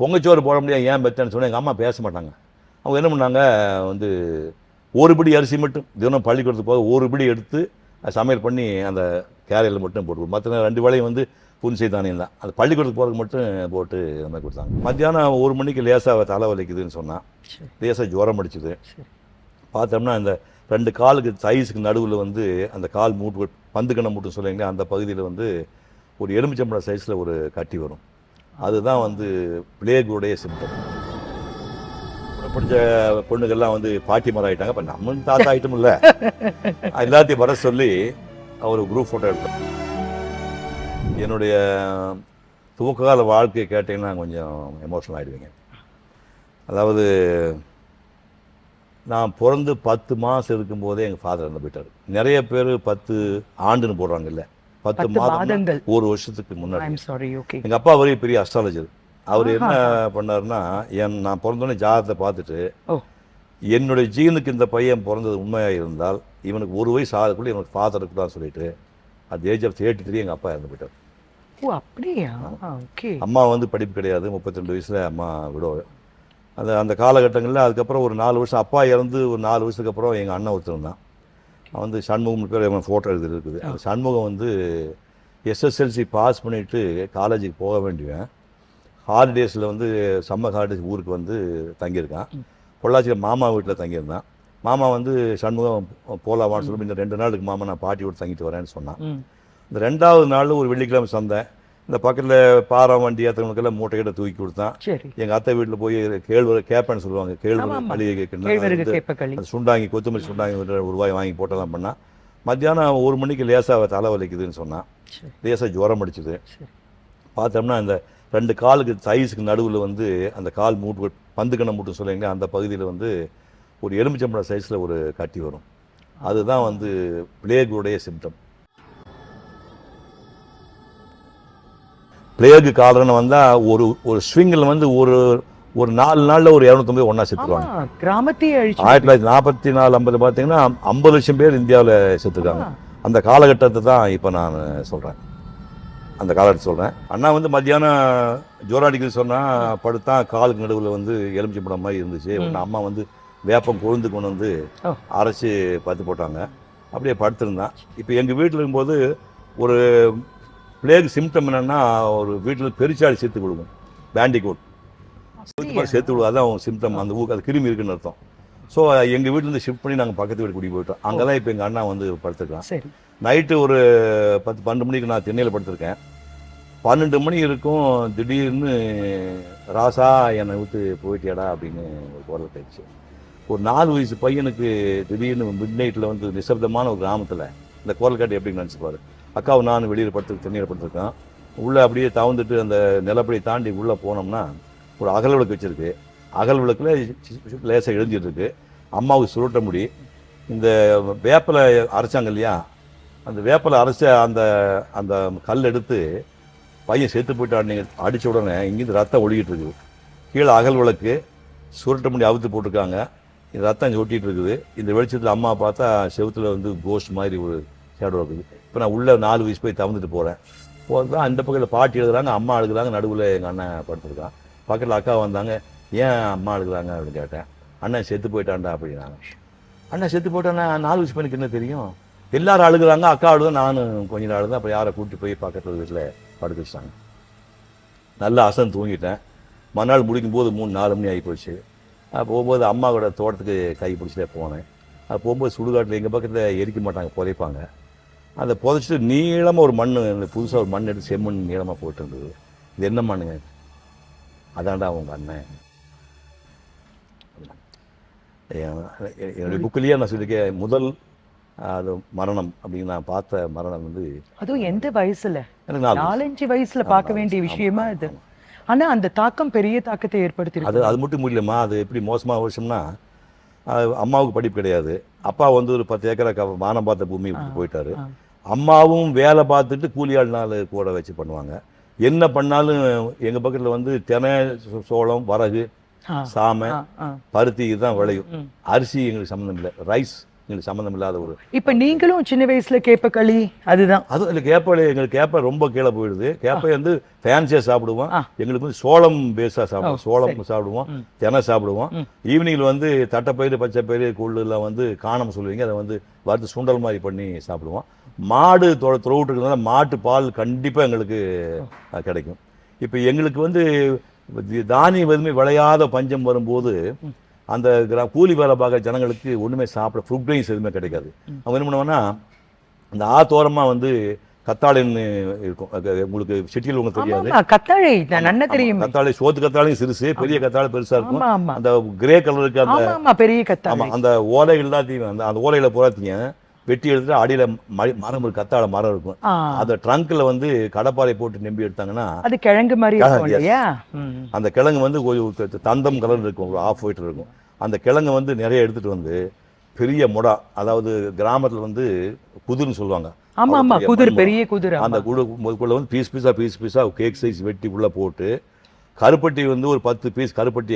பொங்கச்சோறு போட முடியாது ஏன் பெத்தேன்னு சொன்னா எங்கள் அம்மா பேச மாட்டாங்க. அவங்க என்ன பண்ணாங்க வந்து ஒரு பிடி அரிசி மட்டும் தினம் பள்ளிக்கூடத்துக்கு போக ஒரு பிடி எடுத்து அதை சமையல் பண்ணி அந்த கேரையில் மட்டும் போட்டு மற்ற ரெண்டு வேளையும் வந்து புன்சை தானியம் தான். அந்த பள்ளிக்கூடத்துக்கு போகிறதுக்கு மட்டும் போட்டு இந்த மாதிரி கொடுத்தாங்க. மத்தியானம் ஒரு மணிக்கு லேசாக தலை வலிக்குதுன்னு சொன்னான் சரி. லேசாக ஜுரம் அடிச்சுது. பார்த்தோம்னா இந்த ரெண்டு காலுக்கு தைஸுக்கு நடுவில் வந்து அந்த கால் மூட்டு பந்துக்கணம் மூட்டு சொல்லுவீங்களே அந்த பகுதியில் வந்து ஒரு எலுமிச்சம்பழம் சைஸில் ஒரு கட்டி வரும். அதுதான் வந்து பிளேகுடைய சிம்டம் படித்த பொண்ணுங்கள்லாம் வந்து பாட்டி மரம் ஆயிட்டாங்க. இப்போ நம்ம தாத்தா ஆயிட்டும் இல்லை எல்லாத்தையும் வர சொல்லி ஒரு குரூப் ஃபோட்டோ எடுத்தோம். என்னுடைய துவக்ககால வாழ்க்கையை கேட்டீங்கன்னா கொஞ்சம் எமோஷனல் ஆகிடுவீங்க அதாவது நான் பிறந்து பத்து மாதம் இருக்கும்போதே எங்கள் ஃபாதர் இறந்து போயிட்டார். நிறைய பேர் பத்து ஆண்டுன்னு போடுறாங்கல்ல. பத்து மாதம் மாதங்கள். ஒரு வருஷத்துக்கு முன்னாடி. எங்கள் அப்பா வரைய பெரிய அஸ்ட்ராலஜர் அவர் என்ன பண்ணாருன்னா என் நான் பிறந்தோடனே ஜாதகத்தை பார்த்துட்டு என்னுடைய ஜீனுக்கு இந்த பையன் பிறந்தது உண்மையாக இருந்தால் இவனுக்கு ஒரு வயசு ஆகக்குள்ள இவனுக்கு ஃபாதர் இருக்குதான்னு சொல்லிட்டு the age of thirty three எங்கள் அப்பா இறந்து போயிட்டார். ஓ அப்படியா? ஓகே அம்மா வந்து படிப்பு கிடையாது முப்பத்தி ரெண்டு வயசில் அம்மா விடோ அந்த அந்த காலகட்டங்களில் அதுக்கப்புறம் ஒரு நாலு வருஷம் அப்பா இறந்து ஒரு நாலு வருஷத்துக்கு அப்புறம் எங்கள் அண்ணன் ஒருத்தர் தான் வந்து சண்முகம் பேர் அவன் ஃபோட்டோ எழுதி இருக்குது அந்த சண்முகம் வந்து எஸ்எஸ்எல்சி பாஸ் பண்ணிவிட்டு காலேஜுக்கு போக வேண்டியவன். ஹாலிடேஸில் வந்து சம்மர் ஹாலிடேஸ் ஊருக்கு வந்து தங்கியிருக்கான். பொள்ளாச்சியில் மாமா வீட்டில் தங்கியிருந்தான். மாமா வந்து சண்முகம் போலாமான்னு சொல்லி இந்த ரெண்டு நாளுக்கு மாமா நான் பாட்டி வீட்டு தங்கிட்டு வரேன்னு சொன்னான். இந்த ரெண்டாவது நாள் ஒரு வெள்ளிக்கிழமை சந்தை. இந்த பக்கத்தில் பாறை வண்டி ஏற்றவங்களுக்கெல்லாம் மூட்டைகிட்ட தூக்கி கொடுத்தான். சரி. எங்கள் அத்தை வீட்டில் போய் கேழ்வரை கேப்பேன்னு சொல்லுவாங்க. கேழ்வரை. மளிகை கேட்கணும் சுண்டாங்கி கொத்தமல்லி சுண்டாங்கி ஒரு ரூபாய் வாங்கி போட்டெல்லாம் பண்ணா. மத்தியானம் ஒரு மணிக்கு லேசாக தலை வலிக்குதுன்னு சொன்னான். லேசாக ஜுரம் அடிச்சுது. பார்த்தோம்னா இந்த ரெண்டு காலுக்கு தைஸுக்கு நடுவில் வந்து அந்த கால் மூட்டு பந்துக்கணம் மூட்டு சொல்லுவீங்களே அந்த பகுதியில் வந்து ஒரு எலுமிச்சம்பழம் சைஸில் ஒரு கட்டி வரும். அதுதான் வந்து பிளேகுடைய சிம்டம் பிளேகு காலம்னு வந்தால் ஒரு ஒரு ஸ்விங்கில் வந்து ஒரு ஒரு நாலு நாளில் ஒரு இரநூத்தொம்பது ஒன்றா செத்துருவாங்க. கிராமத்தையே அழிச்சு ஆயிரத்தி தொள்ளாயிரத்தி நாற்பத்தி நாலு ஐம்பது பார்த்தீங்கன்னா ஐம்பது லட்சம் பேர் இந்தியாவில் செத்துருக்காங்க. அந்த காலகட்டத்தை தான் இப்போ நான் சொல்கிறேன் அந்த காலகட்டத்தை சொல்கிறேன் அண்ணா வந்து மத்தியானம் ஜோரம் அடிக்குது சொன்னால் படுத்தா காலுக்கு நடுவில் வந்து எலுமிச்சை படம் மாதிரி இருந்துச்சு. அம்மா வந்து வேப்பம் கொழுந்து கொண்டு வந்து. அரைச்சி பத்து போட்டாங்க. அப்படியே படுத்திருந்தான். இப்போ எங்கள் வீட்டில் இருக்கும்போது ஒரு பிளேக் சிம்டம் என்னன்னா ஒரு வீட்டில் பெருச்சாளி சேர்த்து கொடுக்கும். பேண்டிகோட் சேர்த்து விடுவோம் அதான் சிம்டம் அந்த ஊருக்கு அது கிருமி இருக்குன்னு அர்த்தம். ஸோ எங்கள் வீட்டிலேருந்து ஷிஃப்ட் பண்ணி நாங்கள் பக்கத்து வீடு குடி போயிட்டோம். அங்கே தான் இப்போ எங்கள் அண்ணா வந்து படுத்துருக்கான். சரி. நைட்டு ஒரு பத்து பன்னெண்டு மணிக்கு நான் சென்னையில் படுத்திருக்கேன். பன்னெண்டு மணி இருக்கும் திடீர்னு ராசா என்னை விட்டு போயிட்டியாடா அப்படின்னு ஒரு குரல் கேட்டுச்சு. ஒரு நாலு வயசு பையனுக்கு திடீர்னு மிட் நைட்டில் வந்து நிசப்தமான ஒரு கிராமத்தில் இந்த குரல் காட்டு எப்படி நினச்சிப்பாரு அக்காவும் நான் வெளியில் படுத்து சென்னையில் படுத்திருக்கேன் உள்ளே அப்படியே தவந்துட்டு அந்த நிலப்படியை தாண்டி உள்ளே போனோம்னா ஒரு அகல் விளக்கு வச்சுருக்கு. அகல் விளக்கில் லேசாக எழுந்திட்டுருக்கு அம்மாவுக்கு சுருட்ட முடி. இந்த வேப்பிலை அரைச்சாங்க இல்லையா? அந்த வேப்பலை அரைச்ச அந்த அந்த கல் எடுத்து பையன் செத்து போயிட்டான் நீங்கள் அடித்த உடனே இங்கேருந்து ரத்தம் ஒழுகிட்டு இருக்குது. கீழே அகல் விளக்கு சுருட்ட முடி அவுத்து போட்டிருக்காங்க. இந்த ரத்தம் ஒட்டிகிட்டு இருக்குது. இந்த வெளிச்சத்தில் அம்மா பார்த்தா செவுத்துல வந்து கோஸ்ட் மாதிரி ஒரு ஷேடோ இருக்குது. இப்போ நான் உள்ளே நாலு வயசு போய் தவந்துட்டு போகிறேன் போகிறது அந்த பக்கத்தில் பாட்டி எழுதுறாங்க அம்மா எழுதுறாங்க நடுவில் எங்கள் அண்ணன் படுத்துருக்கான். பக்கத்தில் அக்கா வந்தாங்க ஏன் அம்மா எழுதுறாங்க அப்படின்னு கேட்டேன். அண்ணன் செத்து போயிட்டான்டா அப்படின்னாங்க. அண்ணன் செத்து போயிட்டான்னா நாலு வயசு பையனுக்கு என்ன தெரியும்? எல்லாரும் அழுகுறாங்க அக்கா அழுத நானும் கொஞ்ச நாள் தான் அப்புறம் யாரை கூட்டி போய் பக்கத்தில் வீட்டில் படுக்க வச்சிட்டாங்க நல்லா அசன் தூங்கிட்டேன். மறுநாள் முடிக்கும் போது மூணு நாலு மணி ஆகி போச்சு. போகும்போது அம்மாவோட தோட்டத்துக்கு கை பிடிச்சிட்டே போனேன். போகும்போது சுடுகாட்டில் எங்கள் பக்கத்தில் எரிக்க மாட்டாங்க புதைப்பாங்க. அதை புதைச்சிட்டு நீளமாக ஒரு மண் புதுசாக ஒரு மண் எடுத்து செம்மண் நீளமாக போட்டு இருந்தது இது என்ன மண்ணுங்க அதான்டா உங்கள் அண்ணன். என் என்னுடைய புக்கிலேயே நான் சொல்லியிருக்கேன் முதல் அது மரணம் அப்படின்னு நான் பார்த்த மரணம் வந்து அதுவும் எந்த வயசுல. நாலஞ்சு வயசுல பார்க்க வேண்டிய விஷயமா இது? ஆனா அந்த தாக்கம் பெரிய தாக்கத்தை ஏற்படுத்தி அது அது மட்டும் முடியலம்மா. அது எப்படி மோசமாக அது அம்மாவுக்கு படிப்பு கிடையாது. அப்பா வந்து ஒரு பத்து ஏக்கரை க வானம் பார்த்த பூமி போயிட்டாரு. அம்மாவும் வேலை பார்த்துட்டு கூலி ஆள் நாள் கூட வச்சு பண்ணுவாங்க என்ன பண்ணாலும் எங்கள் பக்கத்தில் வந்து தெனை சோளம் வரகு சாமை. பருத்தி இதுதான் விளையும். அரிசி எங்களுக்கு சம்மந்தம் இல்லை ரைஸ் எங்களுக்கு சம்மந்தம் இல்லாத ஒரு இப்ப நீங்களும் சின்ன வயசுல களி அதுதான். அதுவும் இல்லை கேப்பை எங்களுக்கு கேப்பை ரொம்ப கீழே போயிடுது. கேப்பை வந்து ஃபேன்சியாக சாப்பிடுவோம். எங்களுக்கு வந்து சோளம் பேஸாக சாப்பிடுவோம். சோளம் சாப்பிடுவோம். தினை சாப்பிடுவோம். ஈவினிங்கில் வந்து தட்டைப்பயிறு பச்சைப்பயிறு கொள்ளுலாம் வந்து காணாம சொல்லுவீங்க. அதை வந்து வறுத்து சுண்டல் மாதிரி பண்ணி சாப்பிடுவோம். மாடு தொ தொழுவிட்டு இருக்கிறதுனால மாட்டு பால் கண்டிப்பாக எங்களுக்கு கிடைக்கும். இப்போ எங்களுக்கு வந்து தானியம் எதுவுமே விளையாத பஞ்சம் வரும்போது அந்த கிரா கூலி வேலை பார்க்குற ஜனங்களுக்கு ஒன்றுமே சாப்பிட ஃபுட் கிரெயின்ஸ் எதுவுமே கிடைக்காது. அவங்க என்ன பண்ணுவாங்கன்னா இந்த ஆத்தோரமாக வந்து கத்தாழைன்னு இருக்கும். உங்களுக்கு சிட்டியில் உங்களுக்கு தெரியாது. கத்தாழை நான் நன்ன தெரியும். கத்தாழை சோத்து கத்தாழையும் சிறுசு பெரிய கத்தாழை பெருசா இருக்கும். அந்த கிரே கலருக்கு அந்த பெரிய கத்தாழை. அந்த ஓலை எல்லாத்தையும் அந்த அந்த ஓலையில போறாத்தீங்க வெட்டி எடுத்துட்டு அடியில மரம் இருக்கு கத்தாழை மரம் இருக்கும். அந்த ட்ரங்க்ல வந்து கடப்பாறை போட்டு நம்பி எடுத்தாங்கன்னா அது கிழங்கு மாதிரி. அந்த கிழங்கு வந்து ஒரு தந்தம் கலர் இருக்கும் ஒரு ஆஃப் ஒயிட் இருக்கும். அந்த கிழங்கு வந்து நிறைய எடுத்துட்டு வந்து பெரிய முடா அதாவது கிராமத்துல வந்து குதிர்னு சொல்லுவாங்க. ஆமா ஆமா குதிர் பெரிய குதிரை அந்த குடு குள்ள வந்து பீஸ் பீஸா பீஸ் பீஸா கேக் சைஸ் வெட்டி உள்ள போட்டு கருப்பட்டி வந்து ஒரு பத்து பீஸ் கருப்பட்டி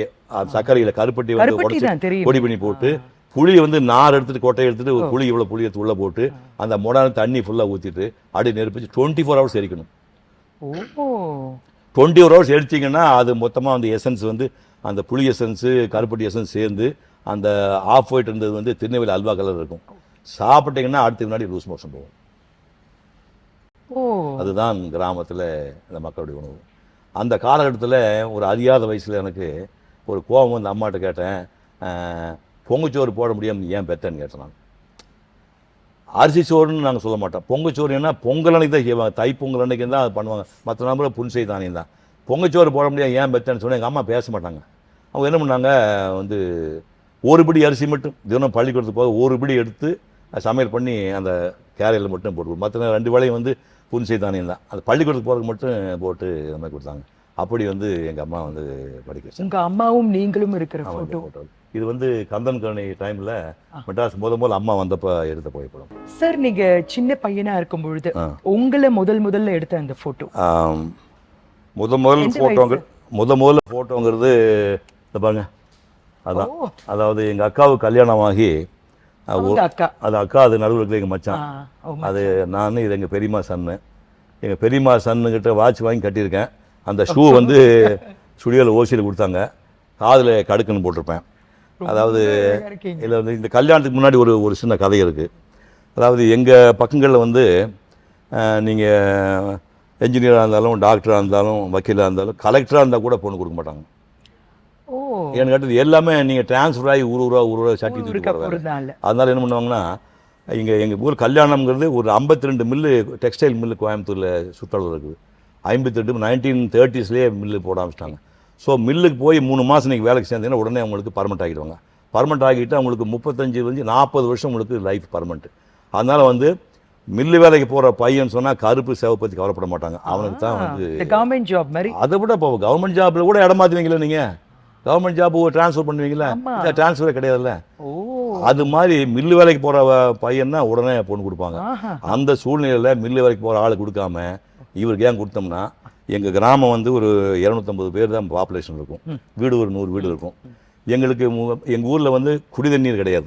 சர்க்கரையில கருப்பட்டி வந்து உடைச்சு பொடி பண்ணி போட்டு புளியை வந்து நார் எடுத்துட்டு கொட்டையை எடுத்துட்டு ஒரு புளி இவ்வளவு புளி எடுத்து உள்ள போட்டு அந்த முடான தண்ணி ஃபுல்லா ஊத்திட்டு அப்படியே நெருப்பிச்சு டுவெண்ட்டி ஃபோர் ஹவர்ஸ் எரிக்கணும். டுவெண்ட்டி ஃபோர் ஹவர்ஸ் எரிச்சிங்கன்னா அது மொத்தமா அந்த எசன்ஸ் வந்து அந்த புளி எசன்ஸ் கருப்பட்டி எசன்ஸ் சேர்ந்து அந்த ஆஃப் ஒயிட் இருந்தது வந்து திருநெல்வேலி அல்வா கலர் இருக்கும். சாப்பிட்டீங்கன்னா அடுத்த முன்னாடி லூஸ் மோஷன் போகும். அதுதான் கிராமத்துல இந்த மக்களுடைய உணவு. அந்த காலகட்டத்தில் ஒரு அறியாத வயசுல எனக்கு ஒரு கோபம் வந்து அம்மாட்ட கேட்டேன். பொங்குச்சோறு போட முடியாம ஏன் பெத்தேன்னு கேட்டேன் நான். அரிசி சோறுன்னு நாங்கள் சொல்ல மாட்டோம். பொங்கச்சோறு என்ன பொங்கல் அன்னைக்கு தான் செய்வாங்க. தை பொங்கல் அன்னைக்கு தான் அது பண்ணுவாங்க. மற்ற நம்பர் புன்சை தானியம் தான். பொங்கச்சோறு போட முடியாது ஏன் பெத்தேன்னு சொன்னேன் எங்கள் அம்மா பேச மாட்டாங்க. அவங்க என்ன பண்ணாங்க? வந்து ஒரு பிடி அரிசி மட்டும் தினம் பள்ளிக்கூடத்துக்கு போக ஒரு பிடி எடுத்து சமையல் பண்ணி அந்த கேரையில் மட்டும் போட்டு மற்ற ரெண்டு வேளையும் வந்து புன்சை தானியம் தான். அது பள்ளிக்கூடத்துக்கு போகிறதுக்கு மட்டும் போட்டு மாதிரி கொடுத்தாங்க. அப்படி வந்து எங்கள் அம்மா வந்து படிக்க வச்சாங்க. உங்க அம்மாவும் நீங்களும் இருக்கிற ஆமா, இந்த போட்டோ photo. இது வந்து கந்தன் கருணை டைமில் மெட்ராஸ் முத முதல்ல அம்மா வந்தப்ப எடுத்த புகைப்படம். சார் நீங்க சின்ன பையனா இருக்கும் பொழுது. உங்களை முதல் முதல்ல எடுத்த அந்த போட்டோ ஆம், முத முதல் எந்த ஃபோட்டோங்க முத முதல்ல ஃபோட்டோங்கிறது இந்த பாருங்க. அதான். அதாவது எங்கள் அக்காவுக்கு கல்யாணமாகி அக்கா. அது அக்கா அது நடுவில் எங்கள் மச்சான். அது நான் இது எங்கள் பெரியம்மா சன்னு. எங்கள் பெரியம்மா சன்னுக்கிட்ட வாட்ச் வாங்கி கட்டியிருக்கேன். அந்த ஷூ வந்து ஸ்டுடியோவில் ஓசியில் கொடுத்தாங்க. காதில் கடுக்குன்னு போட்டிருப்பேன். அதாவது. இதில் வந்து இந்த கல்யாணத்துக்கு முன்னாடி ஒரு ஒரு சின்ன கதை இருக்குது அதாவது எங்கள் பக்கங்களில் வந்து நீங்கள் என்ஜினியராக இருந்தாலும் டாக்டராக இருந்தாலும் வக்கீலாக இருந்தாலும் கலெக்டராக இருந்தால் கூட பொண்ணு கொடுக்க மாட்டாங்க. ஏன்னு கேட்டது எல்லாமே நீங்கள் டிரான்ஸ்ஃபர் ஆகி ஊர் ஊரா ஊர் ஊரா சட்டி தூக்கி அதனால என்ன பண்ணுவாங்கன்னா இங்கே எங்கள் ஊர் கல்யாணம்ங்கிறது ஒரு 52 ரெண்டு மில்லு டெக்ஸ்டைல் மில்லு கோயம்புத்தூரில் சுற்றளவு இருக்குது. ஐம்பத்தி ரெண்டு நைன்டீன் தேர்ட்டிஸ்லேயே மில்லு போட ஆரம்பிச்சிட்டாங்க. ஸோ மில்லுக்கு போய் மூணு மாதம் நீங்கள் வேலைக்கு சேர்ந்தீங்கன்னா உடனே அவங்களுக்கு பர்மனெண்ட் ஆகிடுவாங்க. பர்மனெண்ட் ஆகிட்டு அவங்களுக்கு முப்பத்தஞ்சு வந்து நாற்பது வருஷம் உங்களுக்கு லைஃப் பர்மனெண்ட் அதனால வந்து மில்லு வேலைக்கு போகிற பையன் சொன்னால் கருப்பு சிவப்பு பற்றி கவலைப்பட மாட்டாங்க. அவனுக்கு தான் வந்து கவர்மெண்ட் ஜாப் மாதிரி. அதை விட இப்போ கவர்மெண்ட் ஜாப்ல கூட இடம் மாற்றுவீங்களா நீங்கள் கவர்மெண்ட் ஜாப் ட்ரான்ஸ்ஃபர் பண்ணுவீங்களா ஆமா. ட்ரான்ஸ்ஃபரே கிடையாதுல்ல? அது மாதிரி மில்லு வேலைக்கு போற வ- பையன்னா உடனே பொண்ணு கொடுப்பாங்க. அந்த சூழ்நிலையில மில்லு வேலைக்கு போற ஆளு கொடுக்காம இவருக்கு ஏன் கொடுத்தோம்னா எங்க கிராமம் வந்து ஒரு இரநூத்தம்பது பேர் தான் பாப்புலேஷன் இருக்கும். வீடு ஒரு நூறு வீடு இருக்கும். எங்களுக்கு மு- எங்க ஊர்ல வந்து குடி தண்ணீர் கிடையாது.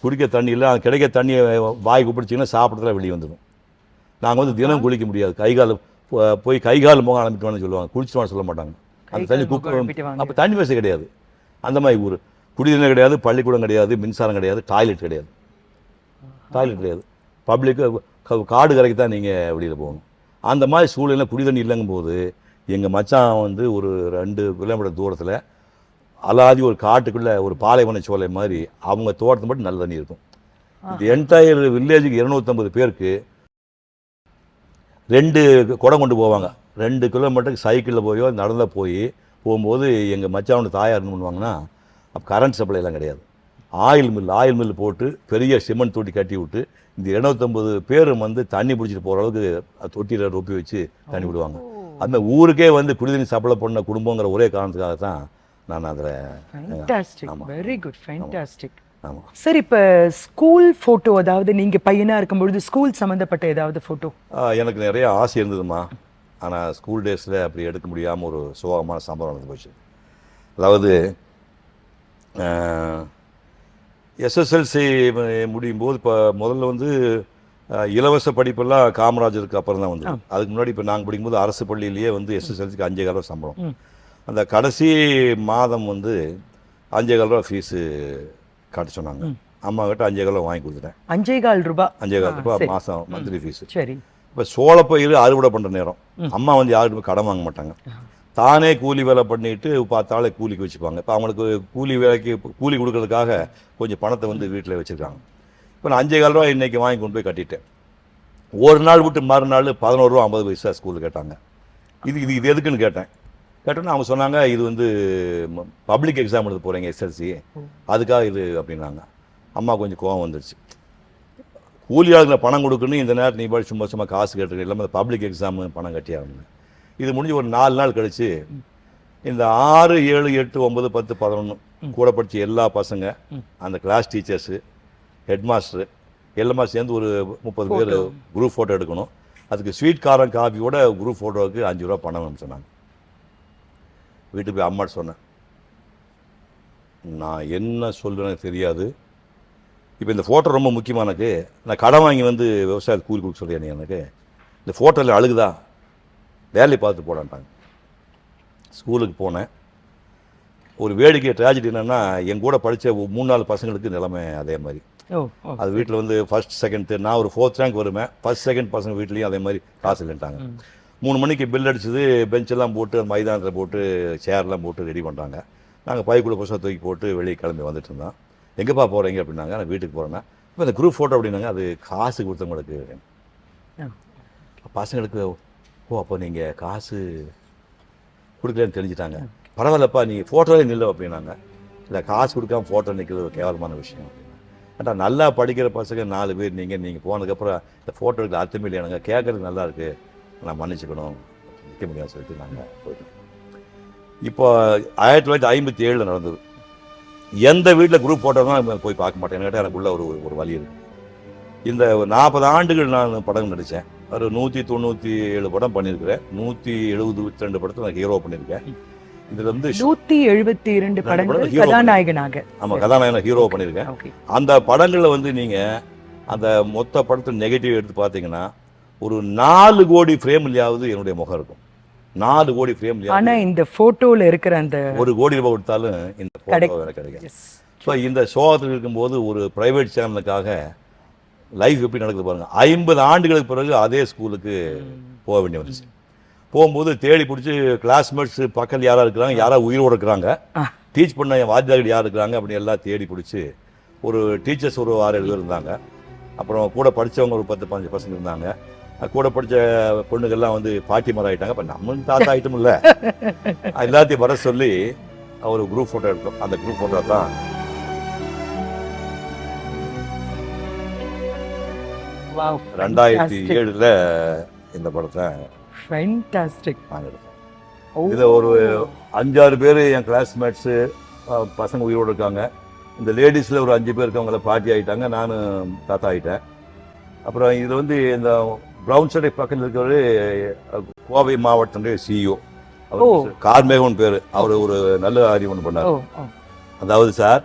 குடிக்க தண்ணி இல்லை அது கிடைக்க தண்ணியை வாய் குப்பிடிச்சிங்கன்னா சாப்பிட்றதுல வெளியே வந்துடும் நாங்கள் வந்து தினம் குளிக்க முடியாது. கை கால் போ- போய் கை கால் முகம் அனுப்பிட்டு சொல்லுவாங்க. குளிச்சுட்டு வான்னு சொல்ல மாட்டாங்க. அந்த தண்ணி கால் முகம் குப்பை அனுப்பிட்டு வாங்க. அப்போ தண்ணி வசதி கிடையாது. அந்த மாதிரி ஊர். குடிநீர் கிடையாது பள்ளிக்கூடம் கிடையாது மின்சாரம் கிடையாது டாய்லெட் கிடையாது. டாய்லெட் கிடையாது. பப்ளிக்கு காடு கரைக்கு தான் நீங்கள் வெளியில் போகணும். அந்த மாதிரி சூழ்நிலை குடி தண்ணி இல்லைங்கும் போது எங்கள் மச்சான் வந்து ஒரு ரெண்டு கிலோமீட்டர் தூரத்தில் அலாதி ஒரு காட்டுக்குள்ளே ஒரு பாலைவன சோலை மாதிரி அவங்க தோட்டத்து மட்டும் நல்ல தண்ணி இருக்கும். இந்த என்டையர் வில்லேஜுக்கு இருநூத்தம்பது பேருக்கு ரெண்டு குடம் கொண்டு போவாங்க. ரெண்டு கிலோமீட்டருக்கு சைக்கிளில் போயோ நடந்த போய் போகும்போது எங்கள் மச்சானோட தாயார் என்ன பண்ணுவாங்கன்னா அப்போ கரண்ட் சப்ளை எல்லாம் கிடையாது. ஆயில் மில் ஆயில் மில் போட்டு பெரிய சிமெண்ட் தொட்டி கட்டி விட்டு இந்த இருநூத்தம்பது பேரும் வந்து தண்ணி பிடிச்சிட்டு போகிற அளவுக்கு தொட்டியில் ரொப்பி வச்சு தண்ணி விடுவாங்க. அந்த ஊருக்கே வந்து குடிதண்ணி சப்ளை பண்ண குடும்பங்கிற ஒரே காரணத்துக்காக தான் நான் அதில். வெரி குட் ஃபேண்டாஸ்டிக் ஆமாம் சார் இப்ப ஸ்கூல் போட்டோ அதாவது நீங்க பையனா இருக்கும் பொழுது ஸ்கூல் சம்பந்தப்பட்ட ஏதாவது போட்டோ எனக்கு நிறைய ஆசை இருந்ததுமா ஆனால் ஸ்கூல் டேஸில் அப்படி எடுக்க முடியாமல் ஒரு சோகமான சம்பவம் நடந்து போச்சு. அதாவது எஸ்எஸ்எல்சி முடியும் போது இப்போ முதல்ல வந்து இலவச படிப்பெல்லாம் காமராஜருக்கு அப்புறம் தான் வந்து அதுக்கு முன்னாடி இப்போ நாங்கள் படிக்கும்போது அரசு பள்ளியிலேயே வந்து எஸ்எஸ்எல்சிக்கு அஞ்சே கால் ரூபா சம்பளம். அந்த கடைசி மாதம் வந்து அஞ்சே கால் ரூபா ஃபீஸு காட்ட சொன்னாங்க. அம்மா கிட்ட அஞ்சே கால் ரூபா வாங்கி கொடுத்துட்டேன். அஞ்சே கால் ரூபாய் அஞ்சே கால் சரி. மாதம் மந்த்லி ஃபீஸு சரி. இப்போ சோளப்பயிர் அறுவடை பண்ணுற நேரம். அம்மா வந்து யாருக்குமே கடன் வாங்க மாட்டாங்க. தானே கூலி வேலை பண்ணிட்டு பார்த்தாலே கூலிக்கு வச்சுப்பாங்க. இப்போ அவங்களுக்கு கூலி வேலைக்கு கூலி கொடுக்கறதுக்காக கொஞ்சம் பணத்தை வந்து வீட்டில் வச்சுருக்காங்க. இப்போ நான் அஞ்சே கால் ரூபா இன்னைக்கு வாங்கி கொண்டு போய் கட்டிட்டேன். ஒரு நாள் விட்டு மறுநாள் பதினோரு ரூபா ஐம்பது பைசா ஸ்கூலில் கேட்டாங்க. இது இது இது எதுக்குன்னு கேட்டேன். கேட்டோன்னே அவங்க சொன்னாங்க இது வந்து பப்ளிக் எக்ஸாம் எழுத போகிறீங்க எஸ்எல்சி. அதுக்காக இது அப்படின்னாங்க. அம்மா கொஞ்சம் கோவம் வந்துருச்சு. ஆளுங்களை பணம் கொடுக்கணும் இந்த நேரத்தில் நீ பாட்டு சும்மா சும்மா காசு கேட்டுருக்கு எல்லாமே பப்ளிக் எக்ஸாம் பணம் கட்டி ஆகணும் இது முடிஞ்சு ஒரு நாலு நாள் கழிச்சு இந்த ஆறு ஏழு எட்டு ஒன்பது பத்து பதினொன்று கூட படிச்ச எல்லா பசங்க அந்த கிளாஸ் டீச்சர்ஸு ஹெட் மாஸ்டர் எல்லாமே சேர்ந்து ஒரு முப்பது பேர் குரூப் ஃபோட்டோ எடுக்கணும். அதுக்கு ஸ்வீட் காரம் காபியோட குரூப் ஃபோட்டோவுக்கு அஞ்சு ரூபா பணம் சொன்னாங்க. வீட்டுக்கு போய் அம்மாட்ட சொன்னேன். நான் என்ன சொல்லுவேன்னு தெரியாது. இப்போ இந்த ஃபோட்டோ ரொம்ப முக்கியமா எனக்கு. நான் கடன் வாங்கி வந்து விவசாயத்துக்கு கூலி கொடுக்க நீ எனக்கு? இந்த ஃபோட்டோவில் அழுகுதா? வேலையை பார்த்து போடான்ட்டாங்க. ஸ்கூலுக்கு போனேன். ஒரு வேடிக்கை ட்ராஜடி என்னன்னா என் கூட படித்த மூணு நாலு பசங்களுக்கு நிலைமை அதே மாதிரி. அது வீட்டில் வந்து ஃபர்ஸ்ட் செகண்ட் தேர்ட் நான் ஒரு ஃபோர்த் ரேங்க் வருவேன். ஃபர்ஸ்ட் செகண்ட் பசங்க வீட்லேயும் அதே மாதிரி காசு இல்லைன்ட்டாங்க. மூணு மணிக்கு பில் அடிச்சது பெஞ்செல்லாம் போட்டு அந்த மைதானத்தில் போட்டு சேர்லாம் போட்டு ரெடி பண்ணுறாங்க நாங்கள் பைக்குள்ள புதுசாக தூக்கி போட்டு வெளியே கிளம்பி வந்துட்டு இருந்தோம். எங்கேப்பா போகிறீங்க அப்படின்னாங்க நான் வீட்டுக்கு போகிறேன்னா இப்போ இந்த குரூப் ஃபோட்டோ அப்படின்னாங்க அது காசு கொடுத்தவங்களுக்கு. பசங்களுக்கு ஓ அப்போ நீங்கள் காசு கொடுக்கலன்னு தெரிஞ்சிட்டாங்க. பரவாயில்லப்பா நீ ஃபோட்டோவே நில்ல அப்படின்னாங்க. இல்லை காசு கொடுக்காம ஃபோட்டோ நிற்கிறது ஒரு கேவலமான விஷயம் அப்படின்னா. நல்லா படிக்கிற பசங்க நாலு பேர் நீங்கள் நீங்கள் போனதுக்கப்புறம் இந்த ஃபோட்டோ எடுக்க அர்த்தமே இல்லை எனக்கு? கேட்கறதுக்கு நல்லா இருக்கு. நான் மன்னிச்சுக்கணும். நிற்க முடியாது சொல்லிட்டு நாங்கள் போயிட்டோம். இப்போ ஆயிரத்தி தொள்ளாயிரத்தி ஐம்பத்தி ஏழில் நடந்தது. எந்த வீட்டில் குரூப் ஃபோட்டோலாம் போய் பார்க்க மாட்டேன். என்கிட்ட எனக்குள்ள ஒரு ஒரு வழி இருக்கு. இந்த நாற்பது ஆண்டுகள் நான் படம் நடித்தேன் ஒரு நூற்றி தொண்ணூற்றி ஏழு படம் பண்ணியிருக்கிறேன். நூற்றி எழுபது ரெண்டு படத்தை நான் ஹீரோ பண்ணியிருக்கேன். இதில் வந்து நூத்தி எழுபத்தி இரண்டு ரெண்டு படங்கள் கதாநாயகனாக. ஆமாம் கதாநாயகன் ஹீரோ பண்ணியிருக்கேன். அந்த படங்களில் வந்து நீங்கள் அந்த மொத்த படத்தில் நெகட்டிவ் எடுத்து பார்த்தீங்கன்னா ஒரு நாலு கோடி ஃப்ரேம்லையாவது என்னுடைய முகம் இருக்கும். நாலு கோடி ஆனா ஃப்ரேம்லையாவது இந்த போட்டோல இருக்கிற அந்த ஒரு கோடி ரூபாய் கொடுத்தாலும் இந்த. ஃபோட்டோ எனக்கு கிடைக்கும். ஸோ இந்த சோகத்தில் இருக்கும்போது ஒரு பிரைவேட் சேனலுக்காக லைஃப் எப்படி நடக்குது பாருங்க ஐம்பது ஆண்டுகளுக்கு பிறகு அதே ஸ்கூலுக்கு போக வேண்டிய வந்துச்சு போகும்போது தேடி பிடிச்சி கிளாஸ்மேட்ஸ் பக்கத்தில் யாரா இருக்கிறாங்க யாரா உயிரோடு இருக்கிறாங்க. டீச் பண்ண என் வாத்தியார்கள் யார் இருக்கிறாங்க அப்படி எல்லாம் தேடி பிடிச்சி ஒரு டீச்சர்ஸ் ஒரு ஆறு ஏழு பேர் இருந்தாங்க அப்புறம் கூட படிச்சவங்க ஒரு பத்து பதினஞ்சு பசங்க இருந்தாங்க கூட படிச்ச பொண்ணுங்கள்லாம் வந்து பாட்டி மரம் ஆயிட்டாங்க இப்போ நம்ம தாத்தா ஆயிட்டும் இல்லை எல்லாத்தையும் வர சொல்லி ஒரு குரூப் ஃபோட்டோ எடுத்தோம். அந்த குரூப் ஃபோட்டோ தான். ரெண்டாயிரத்தி. ஏழுல இந்த படத்தை Fantastic. நாங்கள். இதில் ஒரு அஞ்சாறு பேர் என் கிளாஸ்மேட்ஸு பசங்க உயிரோடு இருக்காங்க. இந்த லேடிஸில் ஒரு அஞ்சு பேர் இருக்கவங்கள பாட்டி ஆகிட்டாங்க நானும் தாத்தா ஆகிட்டேன் அப்புறம் இதில் வந்து இந்த ப்ரௌன் சடை பக்கத்தில் இருக்கிறவர் கோவை மாவட்டத்துடைய சிஇஓ ஓ. அவர் கார்மேகன் பேர். அவர் ஒரு நல்ல அறிவு ஒன்று பண்ணார் அதாவது சார்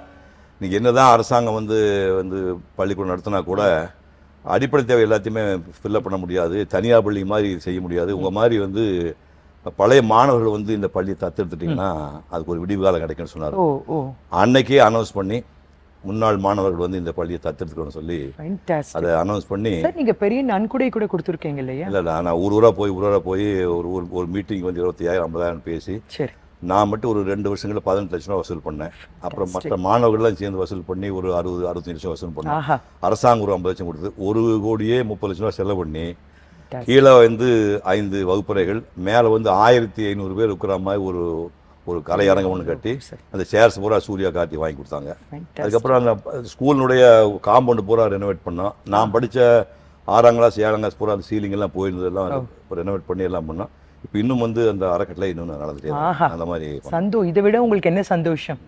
நீங்கள் என்னதான் அரசாங்கம் வந்து வந்து பள்ளிக்கூடம் நடத்தினா கூட அடிப்படை தேவை எல்லாத்தையுமே ஃபில்லப் பண்ண முடியாது. தனியார் பள்ளி மாதிரி செய்ய முடியாது. உங்கள் மாதிரி வந்து பழைய மாணவர்கள் வந்து இந்த பள்ளியை தத்தெடுத்துட்டிங்கன்னா அதுக்கு ஒரு விடிவு காலம் கிடைக்கும்னு சொன்னார். அன்னைக்கே அனௌன்ஸ் பண்ணி முன்னாள் மாணவர்கள் வந்து இந்த பள்ளியை தத்தெடுத்துக்கணும்னு சொல்லி அதை அனௌன்ஸ் பண்ணி சார் நீங்க பெரிய நன்கொடை கூட கொடுத்துருக்கீங்க இல்லையா? இல்லை இல்லை. நான் ஒரு ஊராக போய் ஊராக போய் ஒரு ஒரு ஒரு மீட்டிங் வந்து இருபத்தையாயிரம் ஐம்பதாயிரம் பேசி சரி. நான் மட்டும் ஒரு ரெண்டு வருஷங்களில் பதினெட்டு லட்ச ரூபா வசூல் பண்ணேன். அப்புறம் மற்ற மாணவர்கள்லாம் சேர்ந்து வசூல் பண்ணி ஒரு அறுபது அறுபத்தஞ்சு லட்சம் வசூல் பண்ணேன். அரசாங்கம் ஒரு ஐம்பது லட்சம் கொடுத்தது. ஒரு கோடியே முப்பது லட்ச ரூபா செலவு பண்ணி. கீழே வந்து ஐந்து வகுப்பறைகள் மேலே வந்து ஆயிரத்தி ஐநூறு பேர் இருக்கிற மாதிரி ஒரு ஒரு கலையரங்கம் ஒன்று கட்டி. அந்த சேர்ஸ் பூரா சூர்யா கார்த்தி வாங்கி கொடுத்தாங்க. அதுக்கப்புறம் அந்த ஸ்கூலினுடைய காம்பவுண்டு பூரா ரெனோவேட் பண்ணோம் நான் படித்த ஆறாம் கிளாஸ் ஏழாம் கிளாஸ் பூரா அந்த சீலிங் எல்லாம் போயிருந்ததெல்லாம் ரெனோவேட் பண்ணி எல்லாம் பண்ணோம் இப்போ இன்னும் வந்து அந்த அறக்கட்டளை இன்னும் நடந்துட்டே. அந்த மாதிரி. சந்தோ இதை விட உங்களுக்கு என்ன சந்தோஷம்